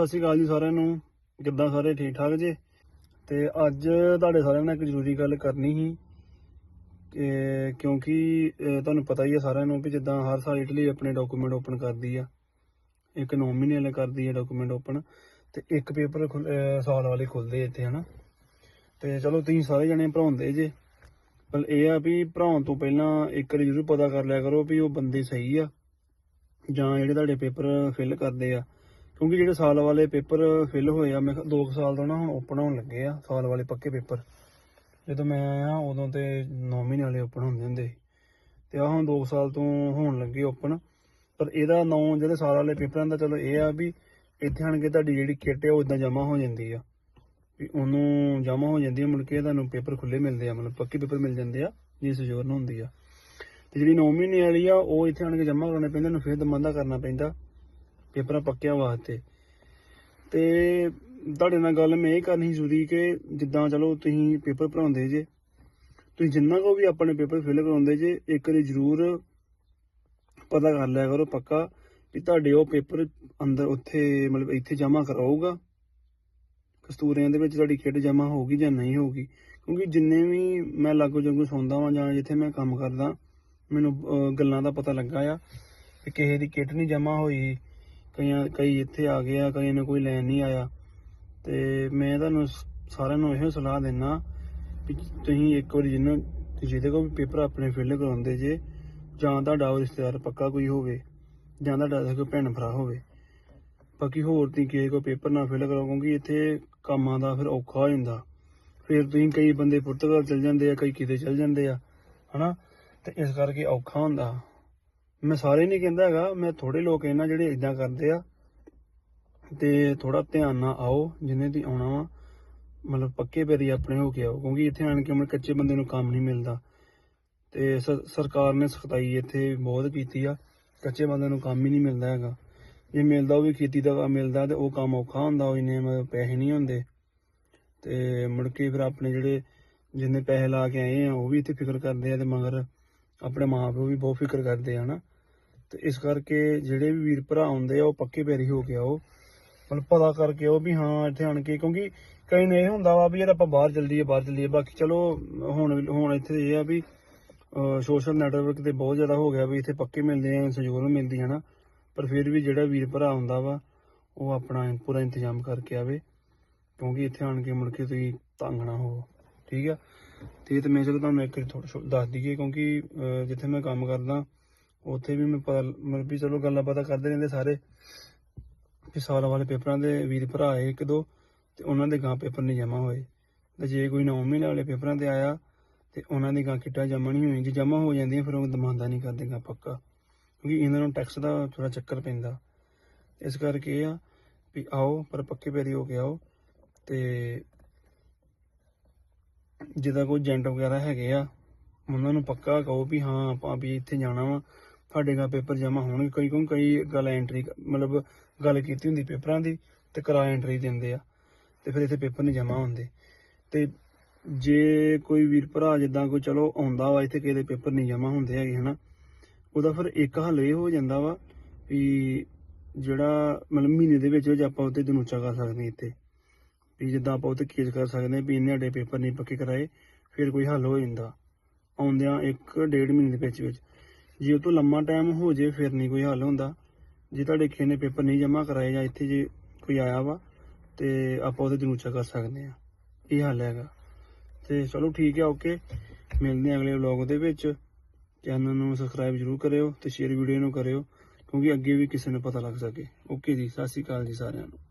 ਸਤਿ ਸ਼੍ਰੀ ਅਕਾਲ ਜੀ ਸਾਰਿਆਂ ਨੂੰ। ਕਿੱਦਾਂ ਸਾਰੇ ਠੀਕ ਠਾਕ ਜੇ? ਤੇ ਅੱਜ ਤੁਹਾਡੇ ਸਾਰਿਆਂ ਨਾਲ ਇੱਕ ਜ਼ਰੂਰੀ ਗੱਲ ਕਰਨੀ ਸੀ ਕਿ ਕਿਉਂਕਿ ਤੁਹਾਨੂੰ ਪਤਾ ਹੀ ਹੈ ਸਾਰਿਆਂ ਨੂੰ ਵੀ ਜਿੱਦਾਂ ਹਰ ਸਾਲ ਇਟਲੀ ਆਪਣੇ ਡਾਕੂਮੈਂਟ ਓਪਨ ਕਰਦੀ ਆ। ਇੱਕ 9 ਮਹੀਨੇ ਵਾਲੇ ਕਰਦੀ ਆ ਡਾਕੂਮੈਂਟ ਓਪਨ ਤੇ ਇੱਕ ਪੇਪਰ ਸਾਲ ਵਾਲੇ ਖੁੱਲਦੇ ਇੱਥੇ, ਹਨਾ? ਤੇ ਚਲੋ ਤੁਸੀਂ ਸਾਰੇ ਜਣੇ ਭਰਾਉਂਦੇ ਜੇ। ਪਰ ਇਹ ਆ ਵੀ ਭਰਾਉਣ ਤੋਂ ਪਹਿਲਾਂ ਇੱਕ ਵਾਰੀ ਜ਼ਰੂਰ ਪਤਾ ਕਰ ਲਿਆ ਕਰੋ ਵੀ ਉਹ ਬੰਦੇ ਸਹੀ ਆ ਜਾਂ ਜਿਹੜੇ ਤੁਹਾਡੇ ਪੇਪਰ ਫਿਲ ਕਰਦੇ ਆ। ਕਿਉਂਕਿ ਜਿਹੜੇ ਸਾਲ ਵਾਲੇ ਪੇਪਰ ਫਿਲ ਹੋਏ ਆ, ਮੈਂ 2 ਸਾਲ ਤੋਂ ਨਾ ਹੁਣ ਓਪਨ ਹੋਣ ਲੱਗੇ ਆ, ਸਾਲ ਵਾਲੇ ਪੱਕੇ ਪੇਪਰ। ਜਦੋਂ ਮੈਂ ਆਇਆ, ਉਦੋਂ ਤੇ 9 ਮਹੀਨੇ ਵਾਲੇ ਓਪਨ ਹੁੰਦੇ ਹੁੰਦੇ ਸੀ। ਤੇ ਆ ਹੁਣ 2 ਸਾਲ ਤੋਂ ਹੋਣ ਲੱਗੇ ਓਪਨ। ਪਰ ਇਹਦਾ ਨੌ ਜਿਹੜੇ ਸਾਲ ਵਾਲੇ ਪੇਪਰਾਂ ਦਾ ਚਲੋ ਇਹ ਆ ਵੀ ਇੱਥੇ ਆਣ ਕੇ ਤੁਹਾਡੀ ਜਿਹੜੀ ਕਿੱਟ ਆ, ਉਹ ਇਦਾਂ ਜਮ੍ਹਾਂ ਹੋ ਜਾਂਦੀ ਆ। ਵੀ ਉਹਨੂੰ ਜਮ੍ਹਾਂ ਹੋ ਜਾਂਦੀ ਆ, ਮੁੜ ਕੇ ਤੁਹਾਨੂੰ ਪੇਪਰ ਖੁੱਲੇ ਮਿਲਦੇ ਆ, ਮਤਲਬ ਪੱਕੇ ਪੇਪਰ ਮਿਲ ਜਾਂਦੇ ਆ ਜੀ ਸਜੋਰਨ ਹੁੰਦੀ ਆ। ਤੇ ਜਿਹੜੀ 9 ਮਹੀਨੇ ਵਾਲੀ ਆ, ਉਹ ਇੱਥੇ ਆਣ ਕੇ ਜਮ੍ਹਾਂ ਕਰਾਉਣੇ ਪੈਂਦੇ, ਉਹਨੂੰ ਫਿਰ ਦਮਾਂਦਾ ਕਰਨਾ ਪੈਂਦਾ। ਪੇਪਰਾਂ ਪੱਕਿਆਂ ਵਾਸਤੇ। ਤੇ ਤੁਹਾਡੇ ਨਾਲ ਗੱਲ ਮੈਂ ਇਹ ਕਰਨੀ ਸੀ ਜ਼ਰੂਰੀ ਕਿ ਜਿੱਦਾਂ ਚਲੋ ਤੁਸੀਂ ਪੇਪਰ ਭਰਾਉਂਦੇ ਜੇ, ਤੁਸੀਂ ਜਿੰਨਾ ਕੋ ਵੀ ਆਪਣੇ ਪੇਪਰ ਫਿਲ ਕਰਾਉਂਦੇ ਜੇ, ਇੱਕ ਵਾਰੀ ਜ਼ਰੂਰ ਪਤਾ ਕਰ ਲਿਆ ਕਰੋ ਪੱਕਾ ਕਿ ਤੁਹਾਡੇ ਉਹ ਪੇਪਰ ਅੰਦਰ ਉੱਥੇ ਮਤਲਬ ਇੱਥੇ ਜਮ੍ਹਾਂ ਕਰਾਊਗਾ। ਕਸਤੂਰਿਆਂ ਦੇ ਵਿੱਚ ਤੁਹਾਡੀ ਕਿੱਟ ਜਮ੍ਹਾਂ ਹੋਊਗੀ ਜਾਂ ਨਹੀਂ ਹੋਊਗੀ। ਕਿਉਂਕਿ ਜਿੰਨੇ ਵੀ ਮੈਂ ਲਾਗੋ ਜੰਗੂ ਸੌਂਦਾ ਵਾਂ ਜਾਂ ਜਿੱਥੇ ਮੈਂ ਕੰਮ ਕਰਦਾ, ਮੈਨੂੰ ਗੱਲਾਂ ਦਾ ਪਤਾ ਲੱਗਾ ਆ ਕਿ ਕਿਸੇ ਦੀ ਕਿੱਟ ਨਹੀਂ ਜਮ੍ਹਾਂ ਹੋਈ। ਕਈਆਂ, ਕਈ ਇੱਥੇ ਆ ਗਏ ਆ, ਕਈਆਂ ਨੂੰ ਕੋਈ ਲੈਣ ਨਹੀਂ ਆਇਆ। ਤੇ ਮੈਂ ਤੁਹਾਨੂੰ ਸਾਰਿਆਂ ਨੂੰ ਇਹੋ ਸਲਾਹ ਦਿੰਨਾ ਕਿ ਤੁਸੀਂ ਇੱਕ ਵਾਰੀ ਜਿਹਨੂੰ, ਜਿਹਦੇ ਕੋਲ ਵੀ ਪੇਪਰ ਆਪਣੇ ਫਿਲ ਕਰਾਉਂਦੇ ਜੇ, ਜਾਂ ਤੁਹਾਡਾ ਉਹ ਰਿਸ਼ਤੇਦਾਰ ਪੱਕਾ ਕੋਈ ਹੋਵੇ, ਜਾਂ ਤੁਹਾਡਾ ਕੋਈ ਭੈਣ ਭਰਾ ਹੋਵੇ। ਬਾਕੀ ਹੋਰ ਤੁਸੀਂ ਕਿਸੇ ਕੋ ਪੇਪਰ ਨਾ ਫਿਲ ਕਰਾਓ, ਕਿਉਂਕਿ ਇੱਥੇ ਕੰਮਾਂ ਦਾ ਫਿਰ ਔਖਾ ਹੋ ਜਾਂਦਾ। ਫਿਰ ਤੁਸੀਂ ਕਈ ਬੰਦੇ ਪੁਰਤਗਾਲ ਚਲ ਜਾਂਦੇ ਆ, ਕਈ ਕਿਤੇ ਚਲ ਜਾਂਦੇ ਆ, ਹਨਾ? ਤੇ ਇਸ ਕਰਕੇ ਔਖਾ ਹੁੰਦਾ। ਮੈਂ ਸਾਰੇ ਨਹੀਂ ਕਹਿੰਦਾ ਹੈਗਾ, ਮੈਂ ਥੋੜੇ ਲੋਕ ਇਹਨਾਂ ਜਿਹੜੇ ਇਦਾਂ ਕਰਦੇ ਆ, ਤੇ ਥੋੜਾ ਧਿਆਨ ਨਾਲ ਆਓ, ਜਿੰਨੇ ਦੀ ਆਉਣਾ ਵਾ, ਮਤਲਬ ਪੱਕੇ ਪੈਰੀ ਆਪਣੇ ਹੋ ਕੇ ਆਓ, ਕਿਉਂਕਿ ਇੱਥੇ ਆਣ ਕੇ ਆਪਣੇ ਕੱਚੇ ਬੰਦੇ ਨੂੰ ਕੰਮ ਨਹੀਂ ਮਿਲਦਾ। ਤੇ ਸਰਕਾਰ ਨੇ ਸਖਤਾਈ ਇੱਥੇ ਬਹੁਤ ਕੀਤੀ ਆ, ਕੱਚੇ ਬੰਦੇ ਨੂੰ ਕੰਮ ਹੀ ਨਹੀਂ ਮਿਲਦਾ ਹੈਗਾ। ਜੇ ਮਿਲਦਾ ਉਹ ਵੀ ਖੇਤੀ ਦਾ ਕੰਮ ਮਿਲਦਾ ਤੇ ਉਹ ਕੰਮ ਔਖਾ ਹੁੰਦਾ, ਉਹ ਇੰਨੇ ਮਤਲਬ ਪੈਸੇ ਨਹੀਂ ਹੁੰਦੇ। ਤੇ ਮੁੜ ਕੇ ਫਿਰ ਆਪਣੇ ਜਿਹੜੇ ਜਿੰਨੇ ਪੈਸੇ ਲਾ ਕੇ ਆਏ ਆ, ਉਹ ਵੀ ਇੱਥੇ ਫਿਕਰ ਕਰਦੇ ਆ, ਤੇ ਮਗਰ ਆਪਣੇ ਮਾਪੇ ਵੀ ਬਹੁਤ ਫਿਕਰ ਕਰਦੇ ਆ, ਹਨਾ। ਤੇ ਇਸ ਕਰਕੇ ਜਿਹੜੇ ਵੀ ਵੀਰ ਭਰਾ ਆਉਂਦੇ ਆ, ਉਹ ਪੱਕੇ ਪੈਰੀ ਹੋ ਕੇ ਆਓ। ਮਤਲਬ ਪਤਾ ਕਰਕੇ ਉਹ ਵੀ ਹਾਂ, ਇੱਥੇ ਆਣ ਕੇ, ਕਿਉਂਕਿ ਕਈ ਨੇ ਇਹ ਹੁੰਦਾ ਵਾ ਵੀ ਯਾਰ ਆਪਾਂ ਬਾਹਰ ਚੱਲੀਏ ਬਾਹਰ ਚੱਲੀਏ। ਬਾਕੀ ਚਲੋ, ਹੁਣ ਹੁਣ ਇੱਥੇ ਇਹ ਆ ਵੀ ਸੋਸ਼ਲ ਨੈਟਵਰਕ ਤੇ ਬਹੁਤ ਜ਼ਿਆਦਾ ਹੋ ਗਿਆ ਵੀ ਇੱਥੇ ਪੱਕੇ ਮਿਲਦੇ ਆ, ਸਹਿਯੋਗ ਮਿਲਦੀ ਹੈ ਨਾ ਪਰ ਫਿਰ ਵੀ ਜਿਹੜਾ ਵੀਰ ਭਰਾ ਆਉਂਦਾ ਵਾ, ਉਹ ਆਪਣਾ ਪੂਰਾ ਇੰਤਜ਼ਾਮ ਕਰਕੇ ਆਵੇ, ਕਿਉਂਕਿ ਇੱਥੇ ਆਣ ਕੇ ਮੁੜ ਕੇ ਤੁਸੀਂ ਤੰਗ ਨਾ ਹੋਵੋ। ਠੀਕ ਆ? ਤੇ ਤੇ ਮੈਂ ਚਲੋ ਤੁਹਾਨੂੰ ਇੱਕ ਥੋੜਾ ਦੱਸ ਦਈਏ, ਕਿਉਂਕਿ ਜਿੱਥੇ ਮੈਂ ਕੰਮ ਕਰਦਾ ਉੱਥੇ ਵੀ ਮੈਂ ਪਤਾ ਮਤਲਬ ਵੀ ਚਲੋ ਗੱਲਾਂ ਬਾਤਾਂ ਕਰਦੇ ਰਹਿੰਦੇ ਸਾਰੇ। ਵੀ ਸਾਲ ਵਾਲੇ ਪੇਪਰਾਂ ਦੇ ਵੀਰ ਭਰਾ ਆਏ ਇੱਕ ਦੋ, ਤੇ ਉਹਨਾਂ ਦੇ ਗਾਂ ਪੇਪਰ ਨਹੀਂ ਜਮ੍ਹਾਂ ਹੋਏ। ਤੇ ਜੇ ਕੋਈ 9 ਮਹੀਨੇ ਵਾਲੇ ਪੇਪਰਾਂ ਤੇ ਆਇਆ, ਤੇ ਉਹਨਾਂ ਦੀ ਗਾਂ ਕਿੱਟਾਂ ਜਮ੍ਹਾਂ ਨਹੀਂ ਹੋਈ ਜੇ ਜਮ੍ਹਾਂ ਹੋ ਜਾਂਦੀਆਂ, ਫਿਰ ਉਹ ਦਮਾਂਦਾ ਨਹੀਂ ਕਰਦੇ ਗਾ ਪੱਕਾ। ਕਿਉਂਕਿ ਇਹਨਾਂ ਨੂੰ ਟੈਕਸ ਦਾ ਥੋੜਾ ਚੱਕਰ ਪੈਂਦਾ। ਇਸ ਕਰਕੇ ਇਹ ਆ ਵੀ ਆਓ, ਪਰ ਪੱਕੇ ਪੈਰੀ ਹੋ ਕੇ ਆਓ। ਤੇ ਜਿਹਦਾ ਕੋਈ ਏਜੰਟ ਵਗੈਰਾ ਹੈਗੇ ਆ, ਉਹਨਾਂ ਨੂੰ ਪੱਕਾ ਕਹੋ ਵੀ ਹਾਂ, ਆਪਾਂ ਵੀ ਇੱਥੇ ਜਾਣਾ ਵਾ। ਤੁਹਾਡੇ ਦਾ ਪੇਪਰ ਜਮ੍ਹਾਂ ਹੋਣਗੇ, ਕਈ ਕਈ ਕਈ ਗੱਲ ਐਂਟਰੀ ਮਤਲਬ ਗੱਲ ਕੀਤੀ ਹੁੰਦੀ ਪੇਪਰਾਂ ਦੀ ਤੇ ਕਰਾ ਐਂਟਰੀ ਦਿੰਦੇ ਆ ਤੇ ਫਿਰ ਇੱਥੇ ਪੇਪਰ ਨਹੀਂ ਜਮ੍ਹਾਂ ਹੁੰਦੇ। ਤੇ ਜੇ ਕੋਈ ਵੀਰ ਭਰਾ ਜਿੱਦਾਂ ਕੋਈ ਚਲੋ ਆਉਂਦਾ ਵਾ, ਇੱਥੇ ਕਿਸੇ ਦੇ ਪੇਪਰ ਨਹੀਂ ਜਮ੍ਹਾਂ ਹੁੰਦੇ ਹੈਗੇ, ਹਨਾ, ਉਹਦਾ ਫਿਰ ਇੱਕ ਹੱਲ ਇਹ ਹੋ ਜਾਂਦਾ ਵਾ ਵੀ ਜਿਹੜਾ ਮਤਲਬ ਮਹੀਨੇ ਦੇ ਵਿੱਚ ਵਿੱਚ ਆਪਾਂ ਉੱਤੇ ਦਨੂਚਾ ਕਰ ਸਕਦੇ ਇੱਥੇ, ਵੀ ਜਿੱਦਾਂ ਆਪਾਂ ਉੱਤੇ ਕੇਸ ਕਰ ਸਕਦੇ ਹਾਂ ਵੀ ਇਹਨੇ ਸਾਡੇ ਪੇਪਰ ਨਹੀਂ ਪੱਕੇ ਕਰਾਏ, ਫਿਰ ਕੋਈ ਹੱਲ ਹੋ ਜਾਂਦਾ। ਆਉਂਦਿਆਂ ਇੱਕ ਡੇਢ ਮਹੀਨੇ ਦੇ ਵਿੱਚ ਵਿੱਚ ਜੇ ਉਹ ਤੋਂ ਲੰਮਾ ਟਾਈਮ ਹੋ ਜੇ, ਫਿਰ ਨਹੀਂ ਕੋਈ ਹੱਲ ਹੁੰਦਾ। ਜੇ ਤੁਹਾਡੇ ਕਿਸੇ ਨੇ ਪੇਪਰ ਨਹੀਂ ਜਮ੍ਹਾਂ ਕਰਾਏ ਜਾਂ ਇੱਥੇ ਜੇ ਕੋਈ ਆਇਆ ਵਾ, ਤੇ ਆਪਾਂ ਉਹਦੇ ਦਨੂਚਾ ਕਰ ਸਕਦੇ ਆ ਇਹ ਹੱਲ ਹੈਗਾ। ਤੇ ਚਲੋ ਠੀਕ ਹੈ ਓਕੇ ਮਿਲਦੇ ਹਾਂ ਅਗਲੇ ਵਲੌਗ ਦੇ ਵਿੱਚ। ਚੈਨਲ ਨੂੰ ਸਬਸਕ੍ਰਾਈਬ ਜਰੂਰ ਕਰਿਓ ਤੇ ਸ਼ੇਅਰ ਵੀਡੀਓ ਨੂੰ ਕਰਿਓ, ਕਿਉਂਕਿ ਅੱਗੇ ਵੀ ਕਿਸੇ ਨੂੰ ਪਤਾ ਲੱਗ ਸਕੇ। ਓਕੇ ਜੀ, ਸਤਿ ਸ਼੍ਰੀ ਅਕਾਲ ਜੀ ਸਾਰਿਆਂ ਨੂੰ।